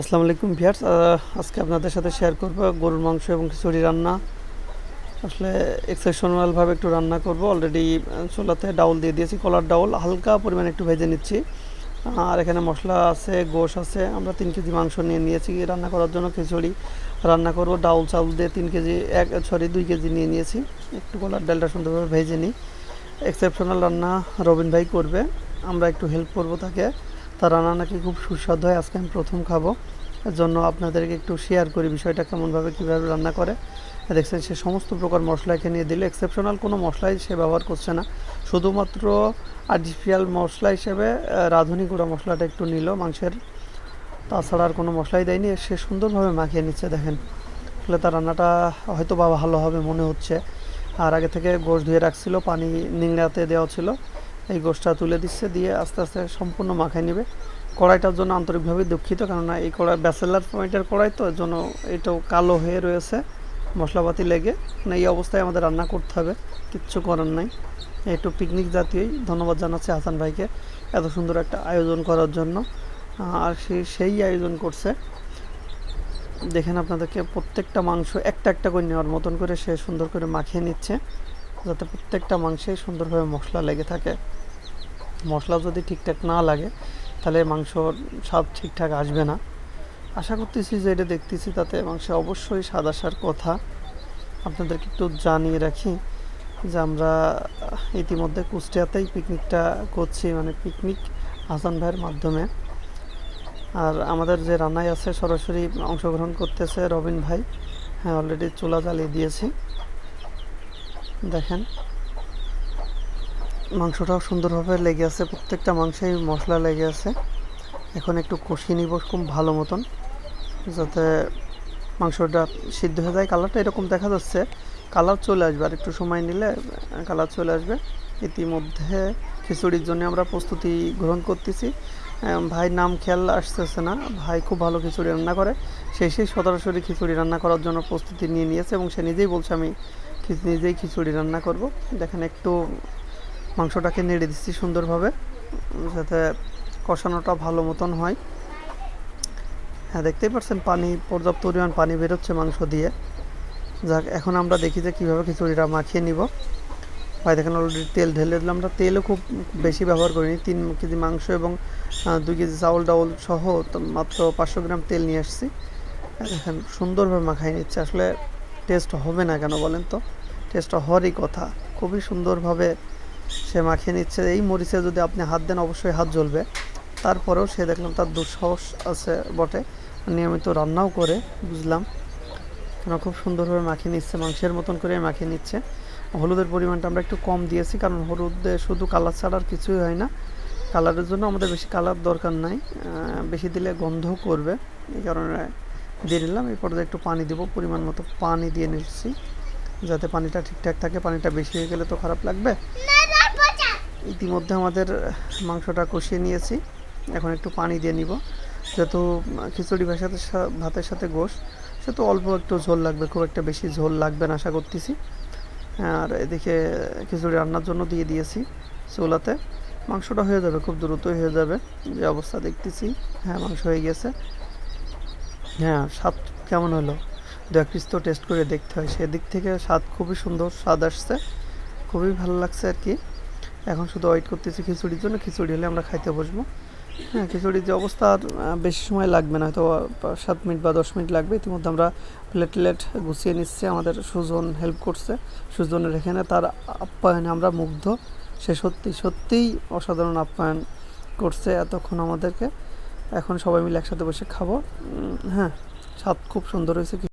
আসসালামু আলাইকুম ভিয়ার্স আজকে আপনাদের সাথে শেয়ার করব গরুর মাংস এবং খিচুড়ি রান্না। আসলে এক্সেপশনালভাবে একটু রান্না করব। অলরেডি চুলাতে ডাউল দিয়ে দিয়েছি, কলার ডাউল। হালকা পরিমাণে একটু ভেজে নিচ্ছি। আর এখানে মশলা আছে, গোশ আছে। আমরা তিন কেজি মাংস নিয়ে নিয়েছি রান্না করার জন্য খিচুড়ি। রান্না করব ডাউল চাউল দিয়ে তিন কেজি, এক সরি দুই কেজি নিয়ে নিয়েছি। একটু কলার ডালটা সুন্দরভাবে ভেজে নিই। এক্সেপশনাল রান্না রবিন ভাই করবে। আমরা একটু হেল্প করব তাকে। তার রান্না নাকি খুব সুস্বাদু হয়, আজকে আমি প্রথম খাব। এর জন্য আপনাদেরকে একটু শেয়ার করি বিষয়টা কেমনভাবে, কীভাবে রান্না করে। দেখছেন সে সমস্ত প্রকার মশলা এখানে নিয়ে দিলে। এক্সেপশনাল কোনো মশলাই সে ব্যবহার করছে না। শুধুমাত্র আর্টিফিশিয়াল মশলা হিসেবে রাঁধুনি গুঁড়া মশলাটা একটু নিল মাংসের। তাছাড়া আর কোনো মশলাই দেয়নি। সে সুন্দরভাবে মাখিয়ে নিচ্ছে, দেখেন। আসলে তার রান্নাটা হয়তো বা ভালো হবে মনে হচ্ছে। আর আগে থেকে গোশ ধুয়ে রাখছিল, পানি নিংড়াতে দেওয়া ছিল। এই গোশটা তুলে দিচ্ছে, দিয়ে আস্তে আস্তে সম্পূর্ণ মাখায় নেবে। কড়াইটার জন্য আন্তরিকভাবে দুঃখিত, কেননা এই কড়াই ব্যাচেলার পয়েন্টের কড়াই তো, এর জন্য এটাও কালো হয়ে রয়েছে মশলাপাতি লেগে। মানে এই অবস্থায় আমাদের রান্না করতে হবে, কিচ্ছু করার নাই। একটু পিকনিক জাতীয়ই ধন্যবাদ জানাচ্ছি হাসান ভাইকে এত সুন্দর একটা আয়োজন করার জন্য। আর সে সেই আয়োজন করছে। দেখেন আপনাদেরকে, প্রত্যেকটা মাংস একটা একটা করে নেওয়ার মতন করে সে সুন্দর করে মাখিয়ে নিচ্ছে। যাতে প্রত্যেকটা মাংসে সুন্দরভাবে মশলা লেগে থাকে। মশলা যদি ঠিকঠাক না লাগে, তাহলে মাংসর স্বাদ ঠিকঠাক আসবে না। আশা করতেছি যে এটা দেখতেছি তাতে মাংসে অবশ্যই স্বাদ আসার কথা। আপনাদেরকে একটু জানিয়ে রাখি যে আমরা ইতিমধ্যে কুষ্টিয়াতেই পিকনিকটা করছি মানে পিকনিক হাসান ভাইয়ের মাধ্যমে। আর আমাদের যে রান্নায় আছে, সরাসরি অংশগ্রহণ করতেছে রবিন ভাই। হ্যাঁ অলরেডি চুলা জ্বালিয়ে দিয়েছি। দেখেন। মাংসটাও সুন্দরভাবে লেগে আছে, প্রত্যেকটা মাংসেই মশলা লেগে আছে। এখন একটু কষিয়ে নিব খুব ভালো মতন, যাতে মাংসটা সিদ্ধ হয়ে যায়। কালারটা এরকম দেখা যাচ্ছে, কালার চলে আসবে, আর একটু সময় নিলে কালার চলে আসবে। ইতিমধ্যে খিচুড়ির জন্য আমরা প্রস্তুতি গ্রহণ করতেছি। ভাই নাম খেয়াল আসতেছে না, ভাই খুব ভালো খিচুড়ি রান্না করে। সেই সেই সরাসরি খিচুড়ি রান্না করার জন্য প্রস্তুতি নিয়ে নিয়েছে এবং সে নিজেই বলছে, আমি নিজেই খিচুড়ি রান্না করব। দেখেন একটু মাংসটাকে নেড়ে দিচ্ছি সুন্দরভাবে। যাতে কষানোটা ভালো মতন হয়। হ্যাঁ দেখতেই পাচ্ছেন পানি, পর্যাপ্ত পরিমাণ পানি বেরোচ্ছে মাংস দিয়ে। যাক, এখন আমরা দেখি যে কীভাবে খিচুড়িটা মাখিয়ে নিব। ভাই, দেখেন অলরেডি তেল ঢেলে দিলাম। আমরা তেলও খুব বেশি ব্যবহার করিনি। তিন কেজি মাংস এবং দুই কেজি চাউল ডাউল সহ মাত্র পাঁচশো গ্রাম তেল নিয়ে আসছি। দেখেন সুন্দরভাবে মাখাই নিচ্ছে। আসলে টেস্ট হবে না কেন বলেন তো? টেস্ট হওয়ারই কথা। খুবই সুন্দরভাবে সে মাখিয়ে নিচ্ছে। এই মরিচে যদি আপনি হাত দেন, অবশ্যই হাত জ্বলবে। তারপরেও সে দেখলাম তার দুঃসাহস আছে বটে। নিয়মিত রান্নাও করে, বুঝলাম। কেন খুব সুন্দরভাবে মাখিয়ে নিচ্ছে, মাংসের মতন করে মাখিয়ে নিচ্ছে। হলুদের পরিমাণটা আমরা একটু কম দিয়েছি, কারণ হলুদে শুধু কালার ছাড়া আর কিছুই হয় না। কালারের জন্য আমাদের বেশি কালার দরকার নাই। বেশি দিলে গন্ধ করবে। এই কারণে দিয়ে নিলাম এই পর্যায়ে একটু পানি দেবো, পরিমাণ মতো পানি দিয়ে নিচ্ছি। যাতে পানিটা ঠিকঠাক থাকে, পানিটা বেশি হয়ে গেলে তো খারাপ লাগবে। ইতিমধ্যে আমাদের মাংসটা কষিয়ে নিয়েছি। এখন একটু পানি দিয়ে নিব। যেহেতু খিচুড়ি ভাষাতে ভাতের সাথে গোশ, সেহেতু অল্প একটু ঝোল লাগবে, খুব একটা বেশি ঝোল লাগবে না আশা করতেছি। আর এদিকে খিচুড়ি রান্নার জন্য দিয়ে দিয়েছি চুলাতে। মাংসটা হয়ে যাবে, খুব দ্রুতই হয়ে যাবে। যে অবস্থা দেখতেছি হ্যাঁ মাংস হয়ে গেছে। হ্যাঁ স্বাদ কেমন হলো? দু এক পিস তো টেস্ট করে দেখতে হয়। সেদিক থেকে স্বাদ খুবই সুন্দর, স্বাদ আসছে। খুবই ভালো লাগছে আর কি। এখন শুধু ওয়েট করতেছি খিচুড়ির জন্য। খিচুড়ি হলে আমরা খাইতে বসবো। হ্যাঁ খিচুড়ির যে অবস্থা আর বেশি সময় লাগবে না। হয়তো সাত মিনিট বা দশ মিনিট লাগবে। ইতিমধ্যে আমরা প্লেট প্লেট গুছিয়ে নিচ্ছি। আমাদের সুজন হেল্প করছে। সুজনের এখানে তার আপ্যায়নে আমরা মুগ্ধ। সে সত্যি, সত্যিই অসাধারণ আপ্যায়ন করছে এতক্ষণ আমাদেরকে। এখন সবাই মিলে একসাথে বসে খাব। হ্যাঁ ছাদ খুব সুন্দর হয়েছে।